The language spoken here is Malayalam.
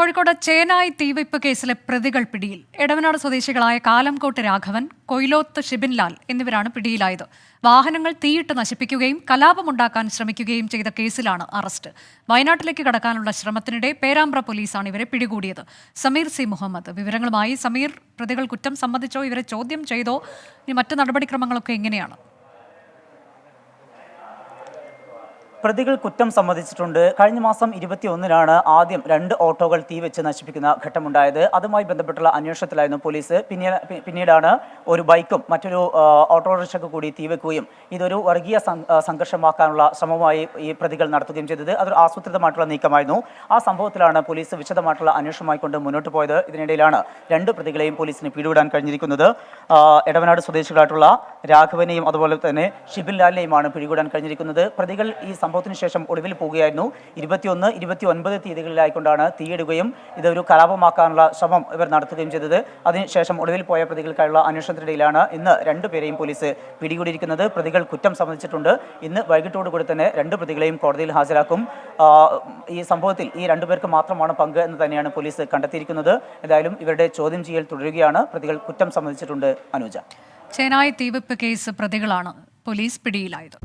കോഴിക്കോട് ചേനായി തീവയ്പ് കേസിലെ പ്രതികൾ പിടിയിൽ. എടവനാട് സ്വദേശികളായ കാലംകോട്ട് രാഘവൻ കൊയിലോത്ത് ഷിബിൻലാൽ എന്നിവരാണ് പിടിയിലായത്. വാഹനങ്ങൾ തീയിട്ട് നശിപ്പിക്കുകയും കലാപമുണ്ടാക്കാൻ ശ്രമിക്കുകയും ചെയ്ത കേസിലാണ് അറസ്റ്റ്. വയനാട്ടിലേക്ക് കടക്കാനുള്ള ശ്രമത്തിനിടെ പേരാമ്പ്ര പോലീസാണ് ഇവരെ പിടികൂടിയത്. സമീർ സി മുഹമ്മദ് വിവരങ്ങളുമായി സമീർ പ്രതികൾ കുറ്റം സമ്മതിച്ചോ ഇവരെ ചോദ്യം ചെയ്തോ ഇനി മറ്റു നടപടിക്രമങ്ങളൊക്കെ എങ്ങനെയാണ്? പ്രതികൾ കുറ്റം സമ്മതിച്ചിട്ടുണ്ട്. കഴിഞ്ഞ മാസം ഇരുപത്തിയൊന്നിനാണ് ആദ്യം രണ്ട് ഓട്ടോകൾ തീ വെച്ച് നശിപ്പിക്കുന്ന ഘട്ടമുണ്ടായത്. അതുമായി ബന്ധപ്പെട്ടുള്ള അന്വേഷണത്തിലായിരുന്നു പോലീസ്. പിന്നീട് പിന്നീടാണ് ഒരു ബൈക്കും മറ്റൊരു ഓട്ടോറിക്ഷയ്ക്ക് കൂടി തീവെക്കുകയും ഇതൊരു വർഗീയ സംഘർഷമാക്കാനുള്ള ശ്രമമായി ഈ പ്രതികൾ നടത്തുകയും ചെയ്തത്. അതൊരു ആസൂത്രിതമായിട്ടുള്ള നീക്കമായിരുന്നു. ആ സംഭവത്തിലാണ് പോലീസ് വിശദമായിട്ടുള്ള അന്വേഷണമായി കൊണ്ട് മുന്നോട്ട് പോയത്. ഇതിനിടയിലാണ് രണ്ട് പ്രതികളെയും പോലീസിന് പിടിവിടാൻ കഴിഞ്ഞിരിക്കുന്നത്. എടവനാട് സ്വദേശികളായിട്ടുള്ള രാഘവനെയും അതുപോലെ തന്നെ ഷിബിൻ ലാലിനെയുമാണ് പിടികൂടാൻ കഴിഞ്ഞിരിക്കുന്നത്. പ്രതികൾ ഈ സംഭവത്തിന് ശേഷം ഒളിവിൽ പോവുകയായിരുന്നു ഇരുപത്തിയൊന്ന് ഇരുപത്തി ഒൻപത് തീയതികളിലായിക്കൊണ്ടാണ് തീയിടുകയും ഇതൊരു കലാപമാക്കാനുള്ള ശ്രമം ഇവർ നടത്തുകയും ചെയ്തത്. അതിനുശേഷം ഒളിവിൽ പോയ പ്രതികൾക്കായുള്ള അന്വേഷണത്തിനിടയിലാണ് ഇന്ന് രണ്ടുപേരെയും പോലീസ് പിടികൂടിയിരിക്കുന്നത്. പ്രതികൾ കുറ്റം സമ്മതിച്ചിട്ടുണ്ട്. ഇന്ന് വൈകിട്ടോടുകൂടി തന്നെ രണ്ട് പ്രതികളെയും കോടതിയിൽ ഹാജരാക്കും. ഈ സംഭവത്തിൽ ഈ രണ്ടുപേർക്ക് മാത്രമാണ് പങ്ക് എന്ന് തന്നെയാണ് പോലീസ് കണ്ടെത്തിയിരിക്കുന്നത്. എന്തായാലും ഇവരുടെ ചോദ്യം ചെയ്യൽ തുടരുകയാണ്. പ്രതികൾ കുറ്റം സമ്മതിച്ചിട്ടുണ്ട്. അനുജ. ചേനായി തീവെപ്പ് കേസ് പ്രതികളാണ് പോലീസ് പിടിയിലായത്.